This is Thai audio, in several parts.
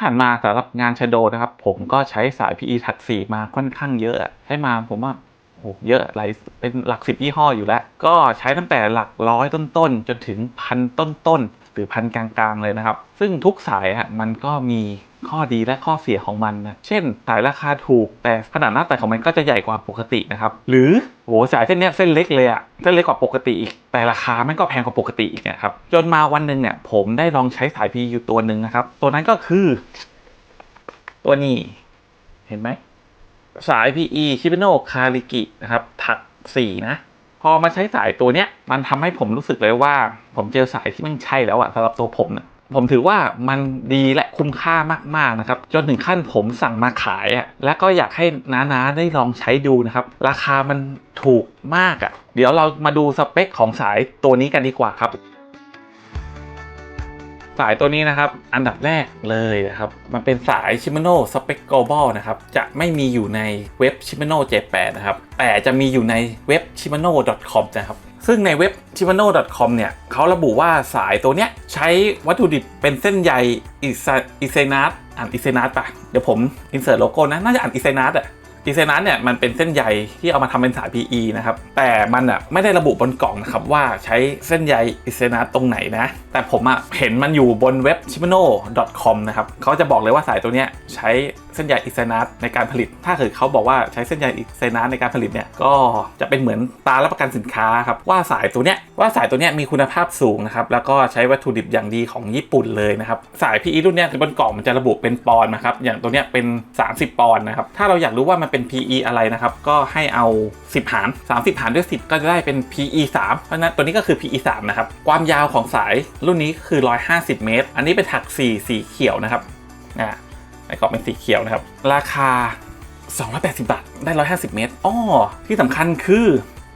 ผ่านมาสำหรับงานชโดนะครับ ผมก็ใช้สาย PE ถักสีมาค่อนข้างเยอะใช้มาผมว่าโอ้โหเยอะหลายเป็นหลักสิบยี่ห้ออยู่แล้ว ก็ใช้ตั้งแต่หลักร้อยต้นๆ จนถึงพันต้นๆ รือพันกลางๆเลยนะครับ ซึ่งทุกสายอะมันก็มีข้อดีและข้อเสียของมันนะ เช่น สายราคาถูกแต่ขนาดหน้าตัดของมันก็จะใหญ่กว่าปกตินะครับ หรือโหสายเส้นนี้เส้นเล็กเลยอะเส้นเล็กกว่าปกติอีก แต่ราคามันก็แพงกว่าปกติอีกนะครับ จนมาวันหนึ่งเนี่ยผมได้ลองใช้สาย PE อยู่ตัวหนึ่งนะครับ ตัวนั้นก็คือ ตัวนี้ เห็นไหม สาย PE ชิ b โนคาริกินะครับ ถักสีนะ พอมาใช้สายตัวเนี้ยมันทำให้ผมรู้สึกเลยว่า ผมเจอสายที่มันใช่แล้วอะสำหรับตัวผมนะผมถือว่ามันดีและคุ้มค่ามากๆนะครับ จนถึงขั้นผมสั่งมาขายอะและก็อยากให้น้าๆได้ลองใช้ดูนะครับ ราคามันถูกมากอะเดี๋ยวเรามาดูสเปคของสายตัวนี้กันดีกว่าครับสายตัวนี้นะครับอันดับแรกเลยนะครับมันเป็นสาย Shimano Spec Global นะครับจะไม่มีอยู่ในเว็บ Shimano J8 นะครับแต่จะมีอยู่ในเว็บ shimano.com นะครับ ซึ่งในเว็บ shimano.com เนี่ยเขาระบุว่าสายตัวเนี้ยใช้วัตถุดิบเป็นเส้นใยอิเซนัสอ่านอิเซนัสปะเดี๋ยวผมอินเสิร์ตโลโก้นะ น่าจะอ่านอิเซนัสอะอีเซนัสเนี่ยมันเป็นเส้นใยที่เอามาทำเป็นสาย PE นะครับ แต่มันอะไม่ได้ระบุบนกล่องนะครับว่าใช้เส้นใยอีเซนัสตรงไหนนะ แต่ผมอะเห็นมันอยู่บนเว็บ shimano.com นะครับเขาจะบอกเลยว่าสายตัวเนี้ยใช้ ส้นใยอีเซนัสในการผลิต ถ้าเกิดเขาบอกว่าใช้เส้นใยอีเซนัสในการผลิตเนี่ยก็จะเป็นเหมือนตารับประกันสินค้าครับว่าสายตัวเนี้ยว่าสายตัวเนี้ยมีคุณภาพสูงนะครับแล้วก็ใช้วัตถุดิบอย่างดีของญี่ปุ่นเลยนะครับสาย PE รุ่นเนี้ยบนกล่องมันจะระบุเป็นปอนด์นะครับอย่างตัวเนี้ยเป็น 30 ปอนด์นะครับถ้าเราอยากรู้ว่ามันเป็น PE อะไรนะครับก็ให้เอา 10 หาร 30 หารด้วย 10 ก็จะได้เป็น PE 3เพราะฉะนั้นตัวนี้ก็คือ PE 3นะครับความยาวของสายรุ่นนี้คือ 150 เมตร อันนี้เป็นถักสีสีเขียวนะครับอ่า ไอ้กรอบเป็นสีเขียวนะครับ ราคา 280 บาท ได้ 150 เมตรอ้อที่สำคัญคือ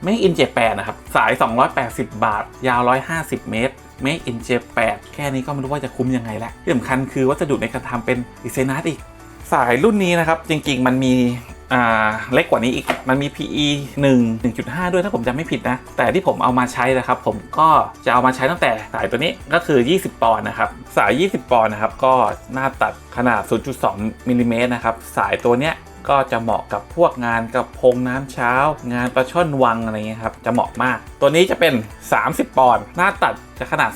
Make in Japan นะครับ สาย 280 บาท ยาว 150 เมตร Make in Japan แค่นี้ก็ไม่รู้ว่าจะคุ้มยังไงแล้วที่สำคัญคือวัสดุในการทำเป็นอิเซนัสอีก สายรุ่นนี้นะครับ จริง ๆ มันมี เล็กกว่านี้อีก มันมี PE 1 1.5 ด้วยถ้าผมจำไม่ผิดนะ แต่ที่ผมเอามาใช้นะครับ ผมก็จะเอามาใช้ตั้งแต่สายตัวนี้ก็คือ 20 ปอนด์นะครับ สาย 20 ปอนด์นะครับ ก็หน้าตัดขนาด 0.2มิลลิเมตรนะครับ สายตัวเนี้ย ก็จะเหมาะกับพวกงานกับพงน้ำเช้า งานปลาช่อนวังอะไรเงี้ยครับจะเหมาะมาก ตัวนี้จะเป็น 30 ปอนด์หน้าตัดจะขนาด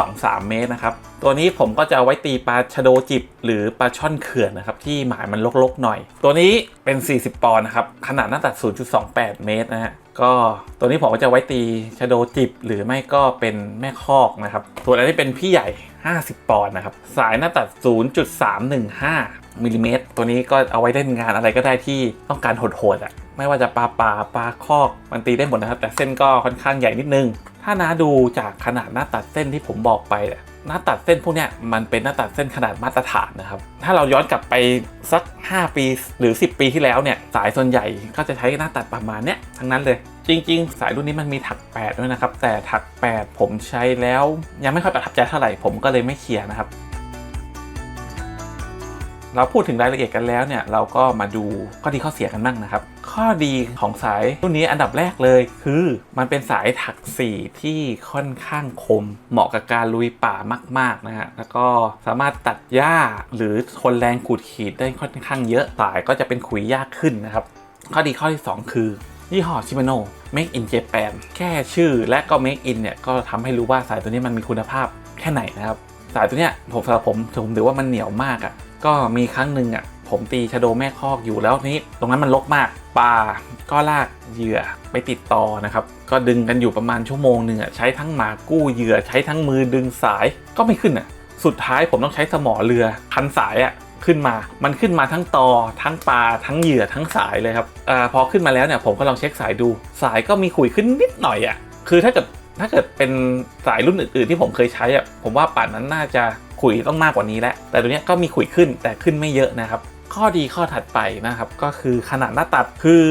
0.23 เมตรนะครับตัวนี้ผมก็จะไว้ตีปลาชะโดจิบ หรือปลาช่อนเขื่อนนะครับที่หมายมันลกๆหน่อย ตัวนี้เป็น 40 ปอนด์นะครับขนาดหน้าตัด 0.28 เมตรนะฮะก็ตัวนี้ผมก็จะไว้ตีชะโดจิบ หรือไม่ก็เป็นแม่คอกนะครับส่วนอันนี้เป็นพี่ใหญ่ 50 ปอนด์นะครับสายหน้าตัด 0.315 มิลลิเมตรตัวนี้ก็เอาไว้เล่นงานอะไรก็ได้ที่ต้องการโหดๆอะไม่ว่าจะปลาป่าปลาคอกมันตีได้หมดนะครับ แต่เส้นก็ค่อนข้างใหญ่นิดนึง ถ้านาดูจากขนาดหน้าตัดเส้นที่ผมบอกไปอะหน้าตัดเส้นพวกเนี้ยมันเป็นหน้าตัดเส้นขนาดมาตรฐานนะครับ ถ้าเราย้อนกลับไปสัก 5 ปีหรือ 10 ปีที่แล้วเนี่ยสายส่วนใหญ่ก็จะใช้หน้าตัดประมาณเนี้ยทั้งนั้นเลย จริง ๆ สายรุ่นนี้มันมีถัก 8 ด้วยนะครับ แต่ถัก 8 ผมใช้แล้วยังไม่ค่อยประทับใจเท่าไหร่ผมก็เลยไม่เคลียร์นะครับ เราพูดถึงรายละเอียดกันแล้วเนี่ยเราก็มาดูข้อดีข้อเสียกันบ้างนะครับ ข้อดีของสายรุ่นนี้อันดับแรกเลยคือมันเป็นสายถักสีที่ค่อนข้างคม เหมาะกับการลุยป่ามากๆนะฮะแล้วก็สามารถตัดหญ้าหรือทนแรงขูดขีดได้ค่อนข้างเยอะสายก็จะเป็นขุยยากขึ้นนะครับ ข้อดีข้อที่ 2 คือยี่ห้อชิม a โน่ Make in Japan แค่ชื่อและก็ Make in เนี่ยก็ทำให้รู้ว่าสายตัวนี้มันมีคุณภาพแค่ไหนนะครับ สายตัวเนี้ยผมสำหรับผมผมถือว่ามันเหนียวมากอะ่ะ ก็มีครั้งหนึ่งอะผมตีชะโดแม่คอกอยู่แล้วนี้ตรงนั้นมันลกมากปลาก็ลากเหยื่อไปติดต่อนะครับ ก็ดึงกันอยู่ประมาณชั่วโมงหนึ่งอะใช้ทั้งหมากู้เหยื่อใช้ทั้งมือดึงสายก็ไม่ขึ้นอะสุดท้ายผมต้องใช้สมอเรือพันสายอะขึ้นมา มันขึ้นมาทั้งตอ ทั้งปลา ทั้งเหยื่อ ทั้งสายเลยครับอาพอขึ้นมาแล้วเนี่ยผมก็ลองเช็คสายดู สายก็มีขุยขึ้นนิดหน่อยอะ่ะ คือถ้าเกิดถ้าเกิดเป็นสายรุ่นอื่นๆที่ผมเคยใช้อะ่ะ ผมว่าป่านนั้นน่าจะ ขุยต้องมากกว่านี้แหละแต่ตัวนี้ก็มีขุยขึ้นแต่ขึ้นไม่เยอะนะครับ ข้อดีข้อถัดไปนะครับก็คือขนาดหน้าตัดคือ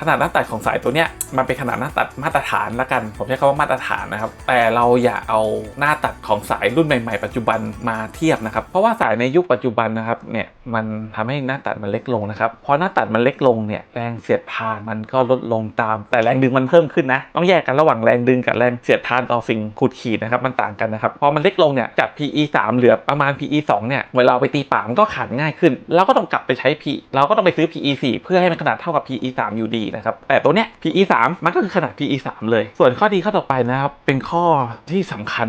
ขนาดหน้าตัดของสายตัวเนี้ยมันเป็นขนาดหน้าตัดมาตรฐานละกัน ผมใช้คำว่ามาตรฐานนะครับ แต่เราอย่าเอาหน้าตัดของสายรุ่นใหม่ๆปัจจุบันมาเทียบนะครับ เพราะว่าสายในยุคปัจจุบันนะครับเนี่ยมันทำให้หน้าตัดมันเล็กลงนะครับ พอหน้าตัดมันเล็กลงเนี่ยแรงเสียดทานมันก็ลดลงตาม แต่แรงดึงมันเพิ่มขึ้นนะ ต้องแยกกันระหว่างแรงดึงกับแรงเสียดทานต่อสิ่งขูดขีดนะครับมันต่างกันนะครับ พอมันเล็กลงเนี่ยจาก PE 3เหลือประมาณ PE 2เนี่ยเวลาเอาไปตีป่ามันก็ขาดง่ายขึ้น เราก็ต้องกลับไปใช้ P เราก็ต้องไปซื้อ PE 4เพื่อให้มันขนาดเท่ากับ PE 3อยู่ดีนะครับแต่ตัวเนี้ย PE 3มันก็คือขนาด PE 3เลย ส่วนข้อดีข้อต่อไปนะครับ เป็นข้อที่สำคัญ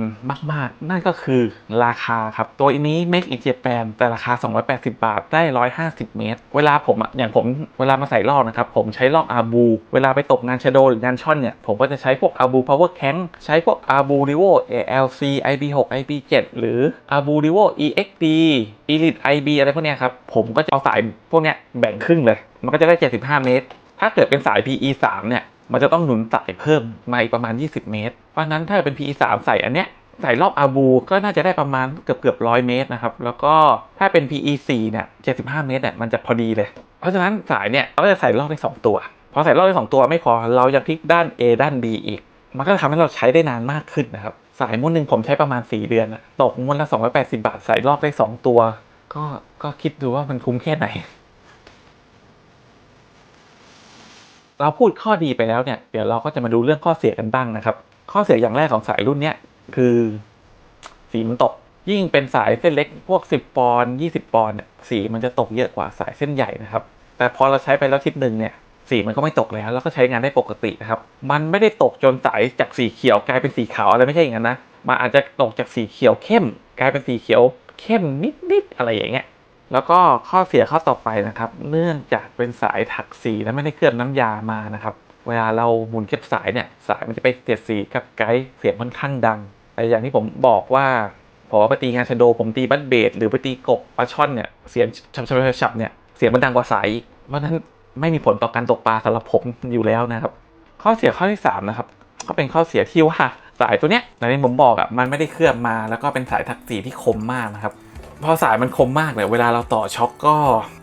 มาก ๆ นั่นก็คือราคาครับ ตัวนี้ Make in Japan แต่ราคา 280 บาท ได้ 150 เมตร เวลาผมอย่างผมเวลามาใส่ลอกนะครับ ผมใช้ลอกอาบูเวลาไปตกงานชโดหรืองานช่อนเนี่ย ผมก็จะใช้พวกอาบู Power Crank ใช้พวกอาบู Rivo ALC IB6 IB7 หรืออาบู Rivo EXD Elite IB อะไรพวกเนี้ยครับ ผมก็จะเอาสายพวกเนี้ยแบ่งครึ่งเลย มันก็จะได้ 75 เมตร ถ้าเกิดเป็นสาย PE 3เนี่ย มันจะต้องหนุนสายเพิ่มมาอีกประมาณ 20 เมตร เพราะนั้นถ้าเป็น PE 3ใส่อันเนี้ยใส่รอบอาบูก็น่าจะได้ประมาณเกือบเกือบร้อยเมตรนะครับ แล้วก็ถ้าเป็น PE 4เนี่ย75 เมตรเนี่ยมันจะพอดีเลย เพราะฉะนั้นสายเนี่ยเราก็จะใส่รอบได้ 2 ตัวพอใส่รอบได้ 2 ตัวไม่พอเรายังพลิกด้าน A ด้าน B อีก มันก็จะทำให้เราใช้ได้นานมากขึ้นนะครับ สายม้วนหนึ่งผมใช้ประมาณ 4 เดือนตกม้วนละ280 บาท ใส่รอบได้ 2 ตัว ก็ก็คิดดูว่ามันคุ้มแค่ไหน เราพูดข้อดีไปแล้วเนี่ยเดี๋ยวเราก็จะมาดูเรื่องข้อเสียกันบ้างนะครับ ข้อเสียอย่างแรกของสายรุ่นเนี้ยคือสีมันตก ยิ่งเป็นสายเส้นเล็กพวก 10 ปอนด์20 ปอนด์เนี่ยสีมันจะตกเยอะกว่าสายเส้นใหญ่นะครับ แต่พอเราใช้ไปแล้วทิศหนึ่งเนี่ยสีมันก็ไม่ตกแล้วแล้วก็ใช้งานได้ปกตินะครับ มันไม่ได้ตกจนสายจากสีเขียวกลายเป็นสีขาวอะไรไม่ใช่อย่างนั้นนะ มันอาจจะตกจากสีเขียวเข้ม กลายเป็นสีเขียวเข้มนิดๆอะไรอย่างเงี้ย แล้วก็ข้อเสียข้อต่อไปนะครับ เนื่องจากเป็นสายถักสีและไม่ได้เคลือบน้ำยามานะครับ เวลาเราหมุนเก็บสายเนี่ยสายมันจะไปเสียดสีกับไกด์เสียงค่อนข้างดังแต่อย่างที่ผมบอกว่าผมไปตีงานชโด ผมตีบัตเบสหรือไปตีกบปลาช่อนเนี่ยเสียงฉับๆๆๆเนี่ยเสียงมันดังกว่าสายเพราะฉะนั้นไม่มีผลต่อการตกปลาสำหรับผมอยู่แล้วนะครับ ข้อเสียข้อที่สามนะครับก็เป็นข้อเสียที่ว่าสายตัวเนี้ยอย่างที่ผมบอกอะ่ะมันไม่ได้เคลือบมาแล้วก็เป็นสายทักสีที่คมมากนะครับ พอสายมันคมมากเนี่ยเวลาเราต่อช็อคก็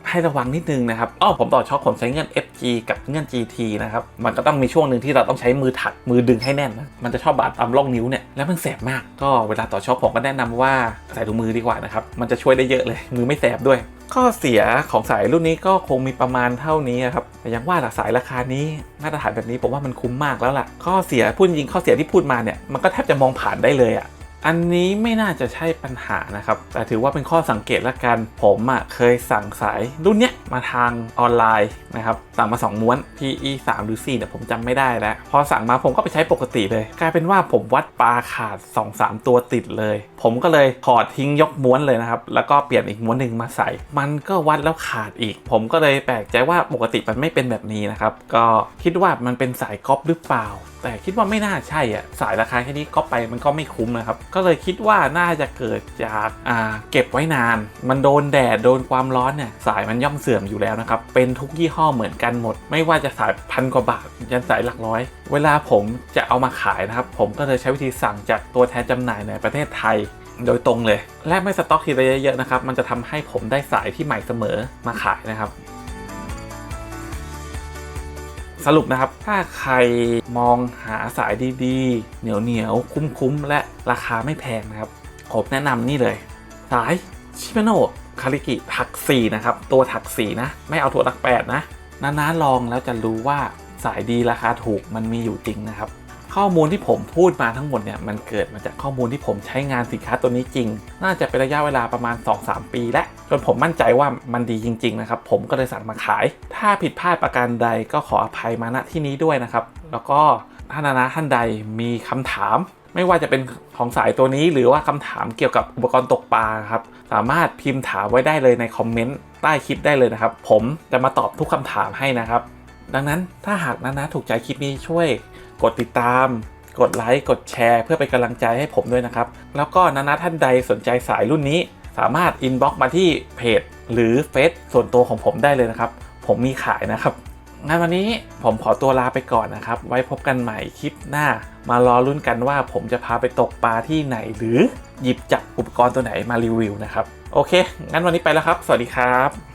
ให้ระวังนิดนึงนะครับอ้อผมต่อช็อคผมใช้เงื่อน FG กับเงื่อน GT นะครับ มันก็ต้องมีช่วงหนึ่งที่เราต้องใช้มือถักมือดึงให้แน่นนะมันจะชอบบาดตามร่องนิ้วเนี่ยแล้วมันแสบมากก็เวลาต่อช็อคผมก็แนะนำว่าใส่ถุงมือดีกว่านะครับมันจะช่วยได้เยอะเลย มือไม่แสบด้วย ข้อเสียของสายรุ่นนี้ก็คงมีประมาณเท่านี้ครับแต่ยังว่าหลักสายราคานี้มาตรฐานแบบนี้ผมว่ามันคุ้มมากแล้วล่ะข้อเสียพูดจริงข้อเสียที่พูดมาเนี่ยมันก็แทบจะมองผ่านได้เลยอะ อันนี้ไม่น่าจะใช่ปัญหานะครับ แต่ถือว่าเป็นข้อสังเกตละกัน ผมอะ่ะเคยสั่งสายรุ่นเนี้ยมาทางออนไลน์นะครับ สั่งมา 2 ม้วน PE 3 หรือ 4 เนี่ยผมจำไม่ได้แล้ว พอสั่งมาผมก็ไปใช้ปกติเลย กลายเป็นว่าผมวัดปลาขาด 2-3 ตัวติดเลย ผมก็เลยถอดทิ้งยกม้วนเลยนะครับ แล้วก็เปลี่ยนอีกม้วนหนึ่งมาใส่ มันก็วัดแล้วขาดอีก ผมก็เลยแปลกใจว่าปกติมันไม่เป็นแบบนี้นะครับ ก็คิดว่ามันเป็นสายก๊อปหรือเปล่า แต่คิดว่าไม่น่าใช่อะ สายราคาแค่นี้ก็ไปมันก็ไม่คุ้มนะครับก็เลยคิดว่าน่าจะเกิดจากอ่าเก็บไว้นาน มันโดนแดดโดนความร้อนเนี่ยสายมันย่อมเสื่อมอยู่แล้วนะครับ เป็นทุกยี่ห้อเหมือนกันหมด ไม่ว่าจะสายพันกว่าบาทยันสายหลักร้อย เวลาผมจะเอามาขายนะครับ ผมก็เลยใช้วิธีสั่งจากตัวแทนจำหน่ายในประเทศไทยโดยตรงเลย และไม่สต็อกทีละเยอะๆนะครับ มันจะทำให้ผมได้สายที่ใหม่เสมอมาขายนะครับ สรุปนะครับ ถ้าใครมองหาสายดีๆ เหนียวเหนียวๆคุ้มๆ และราคาไม่แพงนะครับ ผมแนะนำนี่เลย สายชิม a โนคาริกิถัก4นะครับ ตัวถัก4นะ ไม่เอาถั่วถัก 8 นะ นาๆลองแล้วจะรู้ว่าสายดีราคาถูกมันมีอยู่จริงนะครับ ข้อมูลที่ผมพูดมาทั้งหมดเนี่ยมันเกิดมาจากข้อมูลที่ผมใช้งานสินค้าตัวนี้จริง น่าจะเป็นระยะเวลาประมาณ 2-3 ปี และจนผมมั่นใจว่ามันดีจริง ๆ นะครับ ผมก็เลยสั่งมาขาย ถ้าผิดพลาดประการใดก็ขออภัยมาณที่นี้ด้วยนะครับ แล้วก็ถ้านนาท่านใดมีคำถาม ไม่ว่าจะเป็นของสายตัวนี้ หรือว่าคำถามเกี่ยวกับอุปกรณ์ตกปลาครับสามารถพิมพ์ถามไว้ได้เลยในคอมเมนต์ใต้คลิปได้เลยนะครับ ผมจะมาตอบทุกคำถามให้นะครับ ดังนั้นถ้าหากนานาถูกใจคลิปนี้ช่วย กดติดตาม กดไลค์ กดแชร์ เพื่อเป็นกำลังใจให้ผมด้วยนะครับ แล้วก็นานาท่านใดสนใจสายรุ่นนี้ สามารถอินบ็อกมาที่เพจ หรือเฟซส่วนตัวของผมได้เลยนะครับ ผมมีขายนะครับงั้นวันนี้ผมขอตัวลาไปก่อนนะครับ ไว้พบกันใหม่คลิปหน้า มารอลุ้นกันว่าผมจะพาไปตกปลาที่ไหน หรือหยิบจับอุปกรณ์ตัวไหนมารีวิวนะครับ โอเค งั้นวันนี้ไปแล้วครับ สวัสดีครับ